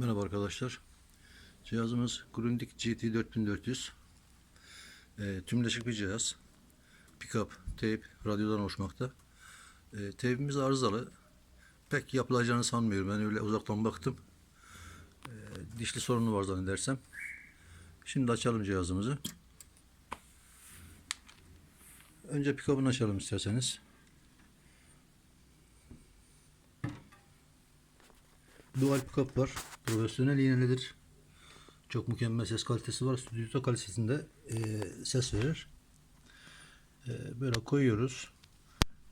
Merhaba arkadaşlar. Cihazımız Grundig GT 4400. E, tümleşik bir cihaz. Pickup, teyp, radyodan oluşmakta. E, teypimiz arızalı. Pek yapılacağını sanmıyorum. Ben öyle uzaktan baktım. E, dişli sorunu var zannedersem. Şimdi açalım cihazımızı. Önce pickup'ını açalım isterseniz. Dual pickup var. Profesyonel iğnelidir. Çok mükemmel ses kalitesi var. Stüdyo kalitesinde e, ses verir. E, böyle koyuyoruz.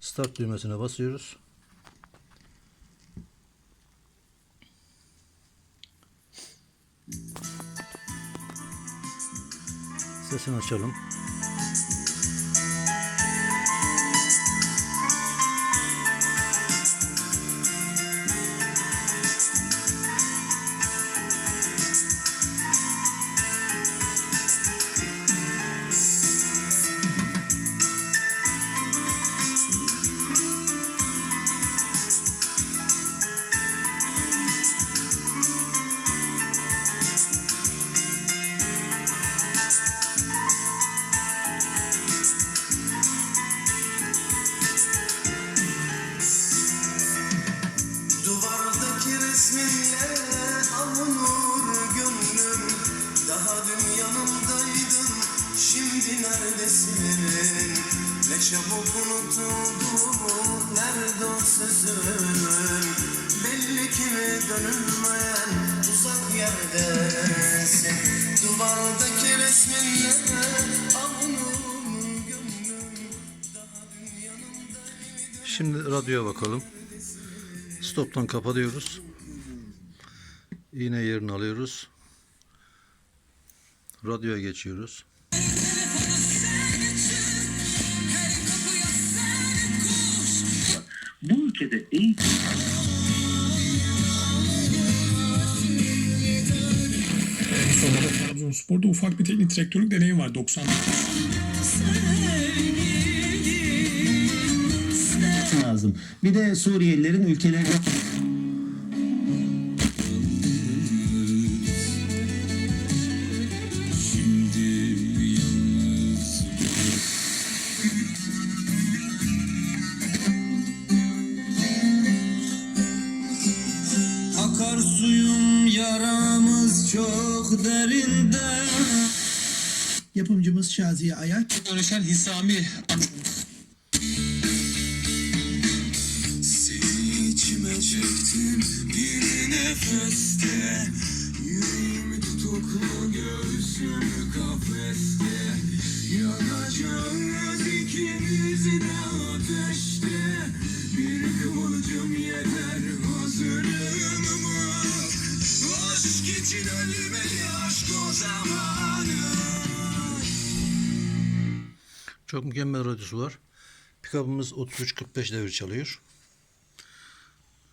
Start düğmesine basıyoruz. Sesini açalım. Ne çabuk unutuldum nerede o sözün Belli ki dönülmeyen uzak yerdesin Duvardaki resminle alınır gönlüm Şimdi radyoya bakalım. Stop'tan kapatıyoruz. İğne yerini alıyoruz. Radyoya geçiyoruz. Ülkede eğitim Sonra da Trabzonspor'da ufak bir teknik direktörlük deneyim var 90. lazım. Bir de Suriyelilerin ülkelerine Akarsuyum yaramız çok derinde. Yapımcımız Şaziye Ayak. Dönüşen Hisami Seni içime çektim bir nefeste. Yüreğimi tutuklu göğsüm kafeste. Yakacağız ikimizi de ateşte Çok mükemmel radyosu var. Pickup'ımız 33-45 devir çalıyor.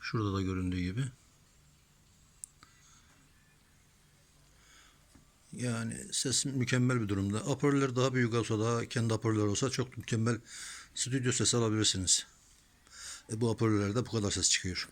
Şurada da göründüğü gibi. Yani ses mükemmel bir durumda. Hoparlör daha büyük olsa daha kendi hoparlör olsa çok mükemmel stüdyo sesi alabilirsiniz. E bu hoparlörlerde bu kadar ses çıkıyor.